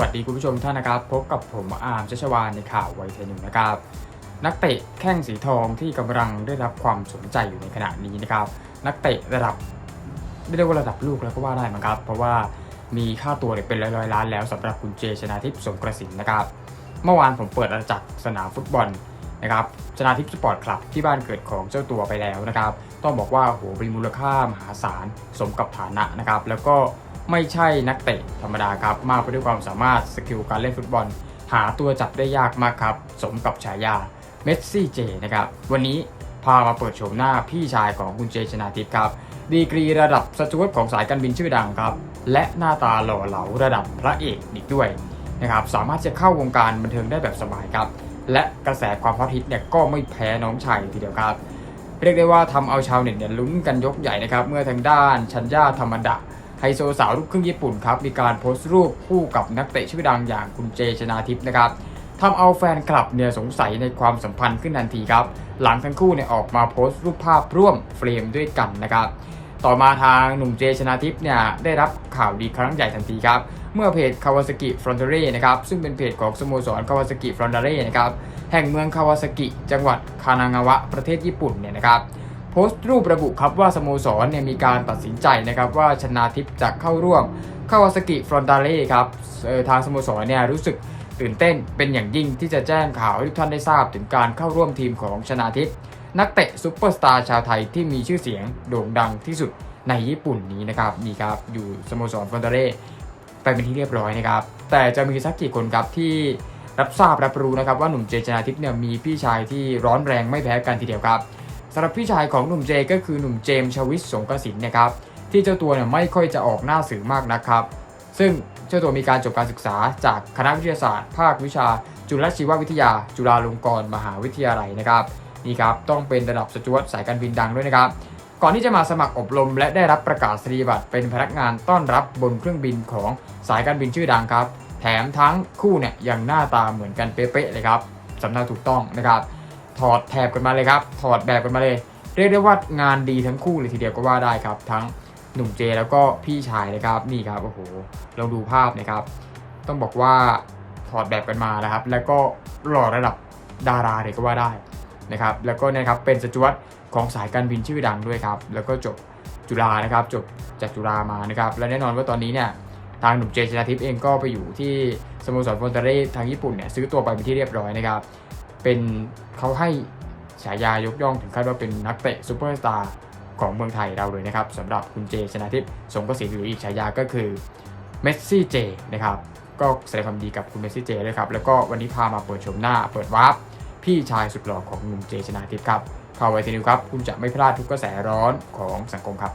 วัสดีคุณผู้ชมท่านนะครับ พบกับผมอาร์มชัชวานในข่าวไวเทนิวนะครับ นักเตะแข้งสีทองที่กำลังได้รับความสนใจอยู่ในขณะนี้นะครับ นักเตะระดับเรียกว่าระดับลูกแล้วก็ว่าได้มั้งครับ เพราะว่ามีค่าตัวเป็นร้อยๆล้านแล้วสำหรับคุณเจชนาทิพย์สงกระสินนะครับ เมื่อวานผมเปิดอาจักรสนามฟุตบอล นะครับชนาทิพย์สปอร์ตคลับที่บ้านเกิดของเจ้าตัวไปแล้วนะครับ ต้องบอกว่าโหเป็นมูลค่ามหาศาลสมกับฐานะนะครับ แล้วก็ไม่ใช่นักเตะธรรมดาครับ มากไปด้วยความสามารถสกิลการเล่นฟุตบอล หาตัวจับได้ยากมากครับ สมกับฉายาเมสซี่เจนะครับ วันนี้พามาเปิดโฉมหน้าพี่ชายของคุณเจชนาทิพย์ครับ ดีกรีระดับสจวตของสายการบินชื่อดังครับ และหน้าตาหล่อเหลาระดับพระเอกอีกด้วยนะครับ สามารถจะเข้าวงการบันเทิงได้แบบสบายครับ และกระแสความฮอตฮิตเนี่ยก็ไม่แพ้น้องชายทีเดียวครับ เรียกได้ว่าทำเอาชาวเน็ตเนี่ยลุ้นกันยกใหญ่นะครับ เมื่อทางด้านชัญญาธรรมดาไฮโซสาวลูกครึ่งญี่ปุ่นครับ มีการโพสต์รูปคู่กับนักเตะชื่อดังอย่างคุณเจชนาทิพย์นะครับทำเอาแฟนคลับเนี่ยสงสัยในความสัมพันธ์ขึ้นทันทีครับ หลังทั้งคู่เนี่ยออกมาโพสต์รูปภาพร่วมเฟรมด้วยกันนะครับ ต่อมาทางหนุ่มเจชนาทิพย์เนี่ยได้รับข่าวดีครั้งใหญ่ทันทีครับ เมื่อเพจคาวาซากิฟรอนเตเร่นะครับซึ่งเป็นเพจของสโมสรคาวาซากิฟรอนเตเร่นะครับแห่งเมืองคาวาซากิ จังหวัดคานางาวะประเทศญี่ปุ่นเนี่ยนะครับโพสต์รูประบุครับว่าสโมสรเนี่ยมีการตัดสินใจนะครับว่าชนาทิพย์จะเข้าร่วมคาวาซากิฟรอนตาเล่ครับทางสโมสรเนี่ยรู้สึกตื่นเต้นเป็นอย่างยิ่งที่จะแจ้งข่าวให้ทุกท่านได้ทราบถึงการเข้าร่วมทีมของชนาทิพย์ นักเตะซุปเปอร์สตาร์ชาวไทยที่มีชื่อเสียงโด่งดังที่สุดในญี่ปุ่นนี้นะครับนี่ครับอยู่สโมสรฟอนตาเล่ไปเป็นที่เรียบร้อยนะครับ แต่จะมีสักกี่คนครับที่รับทราบรับรู้นะครับว่าหนุ่มเจชนาทิพย์เนี่ยมีพี่ชายที่ร้อนแรงไม่แพ้กันทีเดียวครับสำหรับพี่ชายของหนุ่มเจก็คือหนุ่มเจมชวิสสงกสินนะครับที่เจ้าตัวเนี่ยไม่ค่อยจะออกหน้าสื่อมากนะครับ ซึ่งเจ้าตัวมีการจบการศึกษาจากคณะวิทยาศาสตร์ ภาควิชา จุลชีววิทยา จุฬาลงกรณ์มหาวิทยาลัยนะครับ นี่ครับต้องเป็นระดับสจวตสายการบินดังด้วยนะครับ ก่อนที่จะมาสมัครอบรม และได้รับประกาศนียบัตรเป็นพนักงานต้อนรับบนเครื่องบินของสายการบินชื่อดังครับ แถมทั้งคู่เนี่ยยังหน้าตาเหมือนกันเป๊ะๆเลยครับสำเนาถูกต้องนะครับ ถอดแถบกันมาเลยครับ ถอดแบบกันมาเลย เรียกได้ว่างานดีทั้งคู่เลยทีเดียวก็ว่าได้ครับ ทั้งหนุ่มเจแล้วก็พี่ชายนะครับนี่ครับโอ้โหลองดูภาพนะครับ ต้องบอกว่าถอดแบบกันมานะครับ แล้วก็หล่อระดับดาราเลยก็ว่าได้ นะครับแล้วก็นะครับเป็นสจวตของสายการบินชื่อดังด้วยครับแล้วก็จบจุฬานะครับจบจากจุฬามานะครับและแน่นอนว่าตอนนี้เนี่ยทางหนุ่มเจชนาทิพย์เองก็ไปอยู่ที่สโมสรฟอนเตเร่ทางญี่ปุ่นเนี่ยซื้อตัวไปเป็นที่เรียบร้อยนะครับเป็นเขาให้ฉายายกย่องถึงขั้นว่าเป็นนักเตะซูเปอร์สตาร์ของเมืองไทยเราเลยนะครับสำหรับคุณเจชนาทิพย์สงกระสินหรืออีกฉายาก็คือเมสซี่เจนะครับก็แสดงความดีกับคุณเมสซี่เจเลยครับแล้วก็วันนี้พามาเปิดชมหน้าเปิดวาร์ป พี่ชายสุดหล่อของหนุ่มเจชนาทิพย์ครับข่าวไวทีนิวครับ คุณจะไม่พลาดทุกกระแสร้อนของสังคมครับ